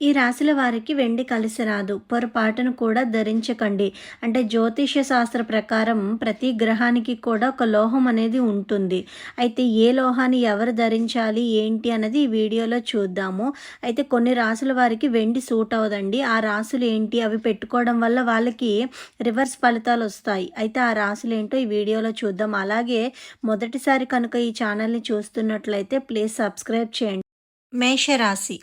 ఈ రాశుల వారికి వెండి కలిసి రాదు పొరపాటును కూడా ధరించకండి. అంటే జ్యోతిష శాస్త్ర ప్రకారం ప్రతి గ్రహానికి కూడా ఒక లోహం అనేది ఉంటుంది. అయితే ఏ లోహాన్ని ఎవరు ధరించాలి ఏంటి అన్నది ఈ వీడియోలో చూద్దాము. అయితే కొన్ని రాసుల వారికి వెండి సూట్ అవ్వదండి. ఆ రాసులు ఏంటి అవి పెట్టుకోవడం వల్ల వాళ్ళకి రివర్స్ ఫలితాలు వస్తాయి. అయితే ఆ రాసులు ఏంటో ఈ వీడియోలో చూద్దాం. అలాగే మొదటిసారి కనుక ఈ ఛానల్ని చూస్తున్నట్లయితే ప్లీజ్ సబ్స్క్రైబ్ చేయండి. మేషరాశి.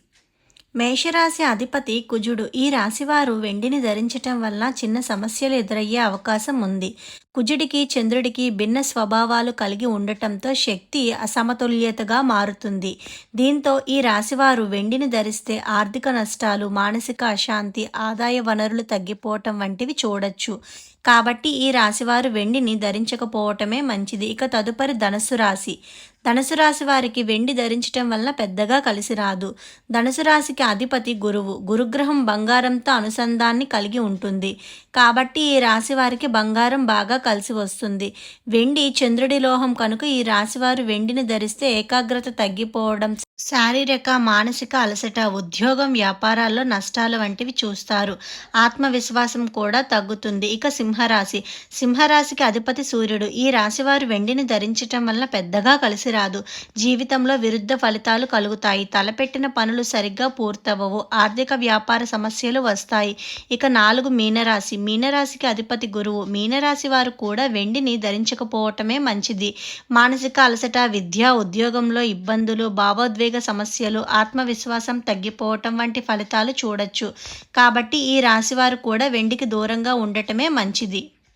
మేషరాశి అధిపతి కుజుడు. ఈ రాశివారు వెండిని ధరించటం వల్ల చిన్న సమస్యలు ఎదురయ్యే అవకాశం ఉంది. కుజుడికి చంద్రుడికి భిన్న స్వభావాలు కలిగి ఉండటంతో శక్తి అసమతుల్యతగా మారుతుంది. దీంతో ఈ రాశివారు వెండిని ధరిస్తే ఆర్థిక నష్టాలు మానసిక అశాంతి ఆదాయ వనరులు తగ్గిపోవటం వంటివి చూడొచ్చు. కాబట్టి ఈ రాశివారు వెండిని ధరించకపోవటమే మంచిది. ఇక తదుపరి ధనస్సు రాశి. ధనుసు రాశి వారికి వెండి ధరించటం వల్ల పెద్దగా కలిసి రాదు. ధనుసు రాశికి అధిపతి గురువు. గురుగ్రహం బంగారంతో అనుసంధాన్ని కలిగి ఉంటుంది. కాబట్టి ఈ రాశి వారికి బంగారం బాగా కలిసి వస్తుంది. వెండి చంద్రుడి లోహం కనుక ఈ రాశివారు వెండిని ధరిస్తే ఏకాగ్రత తగ్గిపోవడం శారీరక మానసిక అలసట ఉద్యోగం వ్యాపారాల్లో నష్టాలు వంటివి చూస్తారు. ఆత్మవిశ్వాసం కూడా తగ్గుతుంది. ఇక సింహరాశి. సింహరాశికి అధిపతి సూర్యుడు. ఈ రాశివారు వెండిని ధరించటం వల్ల పెద్దగా కలిసి రాదు. జీవితంలో విరుద్ధ ఫలితాలు కలుగుతాయి. తలపెట్టిన పనులు సరిగ్గా పూర్తవవు ఆర్థిక వ్యాపార సమస్యలు వస్తాయి. ఇక నాలుగు మీనరాశి. మీనరాశికి అధిపతి గురువు. మీనరాశి వారు కూడా వెండిని ధరించకపోవటమే మంచిది. మానసిక అలసట విద్య ఉద్యోగంలో ఇబ్బందులు భావోద్వేగ సమస్యలు ఆత్మవిశ్వాసం తగ్గిపోవటం వంటి ఫలితాలు చూడొచ్చు. కాబట్టి ఈ రాశివారు కూడా వెండికి దూరంగా ఉండటమే మంచిది.